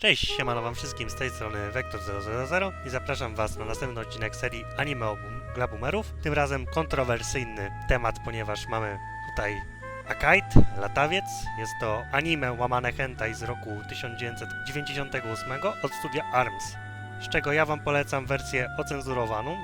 Cześć, siemano wam wszystkim, z tej strony Vector000 i zapraszam was na następny odcinek serii Anime Obum dla Boomerów. Tym razem kontrowersyjny temat, ponieważ mamy tutaj Akite, latawiec. Jest to anime łamane hentai z roku 1998 od studia ARMS, z czego ja wam polecam wersję ocenzurowaną,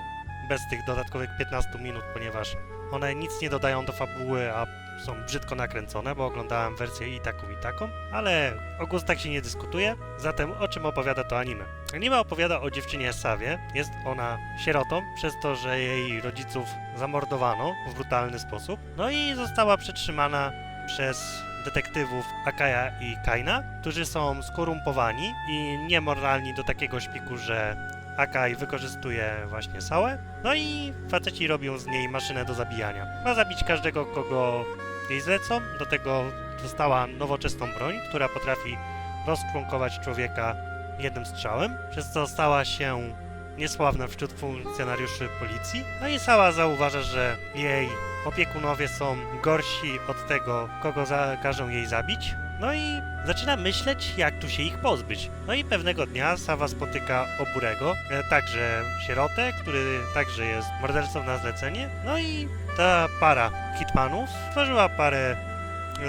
bez tych dodatkowych 15 minut, ponieważ one nic nie dodają do fabuły, a są brzydko nakręcone, bo oglądałem wersję i taką, i taką, ale o gustach się nie dyskutuje. Zatem o czym opowiada to anime? Anime opowiada o dziewczynie Sawie. Jest ona sierotą przez to, że jej rodziców zamordowano w brutalny sposób. No i została przetrzymana przez detektywów Akaya i Kaina, którzy są skorumpowani i niemoralni do takiego szpiku, że Akai wykorzystuje właśnie Sałę. No i faceci robią z niej maszynę do zabijania. Ma zabić każdego, kogo jej zlecą. Do tego dostała nowoczesną broń, która potrafi rozczłonkować człowieka jednym strzałem, przez co stała się niesławna wśród funkcjonariuszy policji. No i Sała zauważa, że jej opiekunowie są gorsi od tego, kogo zakażą jej zabić. No i zaczyna myśleć, jak tu się ich pozbyć. No i pewnego dnia Sawa spotyka Oburego, e, także sierotę, który także jest mordercą na zlecenie. No i ta para hitmanów stworzyła parę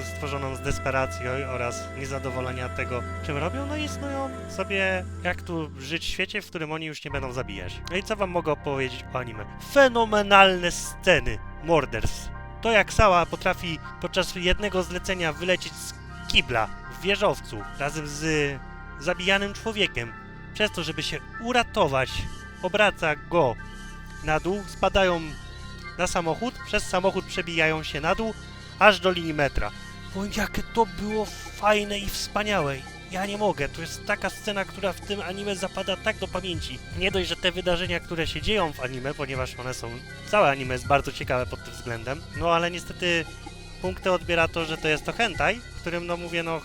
stworzoną z desperacji oraz niezadowolenia tego, czym robią, no i snują sobie, jak tu żyć w świecie, w którym oni już nie będą zabijać. No i co wam mogę opowiedzieć o anime? Fenomenalne sceny morderstw. To jak Sała potrafi podczas jednego zlecenia wylecieć z kibla w wieżowcu razem z zabijanym człowiekiem, przez to, żeby się uratować, obraca go na dół, spadają na samochód, przez samochód przebijają się na dół, aż do linii metra. Bo jakie to było fajne i wspaniałe. Ja nie mogę, to jest taka scena, która w tym anime zapada tak do pamięci. Nie dość, że te wydarzenia, które się dzieją w anime, ponieważ one są... Całe anime jest bardzo ciekawe pod tym względem, no ale niestety punkty odbiera to, że to jest to hentai, w którym, no mówię, no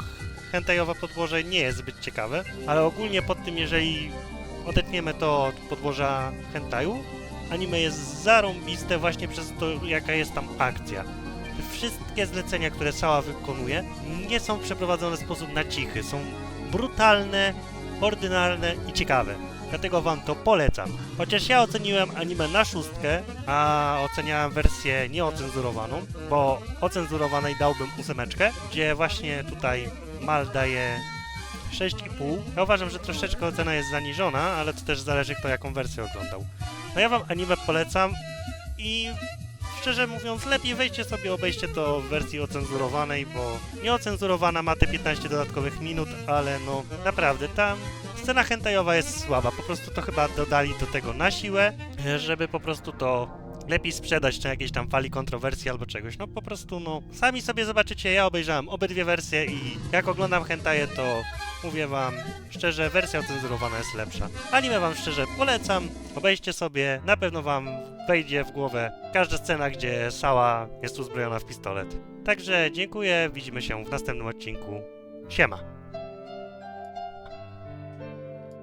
hentajowe podłoże nie jest zbyt ciekawe, ale ogólnie pod tym, jeżeli odetniemy to od podłoża hentaju, anime jest zarąbiste właśnie przez to, jaka jest tam akcja. Wszystkie zlecenia, które Sała wykonuje, nie są przeprowadzone w sposób na cichy. Są brutalne, ordynarne i ciekawe. Dlatego wam to polecam. Chociaż ja oceniłem anime na szóstkę, a oceniałem wersję nieocenzurowaną, bo ocenzurowanej dałbym ósemeczkę, gdzie właśnie tutaj Mal daje 6,5. Ja uważam, że troszeczkę ocena jest zaniżona, ale to też zależy kto jaką wersję oglądał. No ja wam anime polecam i szczerze mówiąc, lepiej weźcie sobie, obejście to w wersji ocenzurowanej, bo nieocenzurowana ma te 15 dodatkowych minut, ale no naprawdę ta scena hentajowa jest słaba. Po prostu to chyba dodali do tego na siłę, żeby po prostu to lepiej sprzedać na jakiejś tam fali kontrowersji albo czegoś. No po prostu, no, sami sobie zobaczycie, ja obejrzałem obydwie wersje i jak oglądam hentaje, to mówię wam szczerze, wersja ocenzurowana jest lepsza. Anime wam szczerze polecam, obejście sobie, na pewno wam wejdzie w głowę każda scena, gdzie Sała jest uzbrojona w pistolet. Także dziękuję, widzimy się w następnym odcinku. Siema!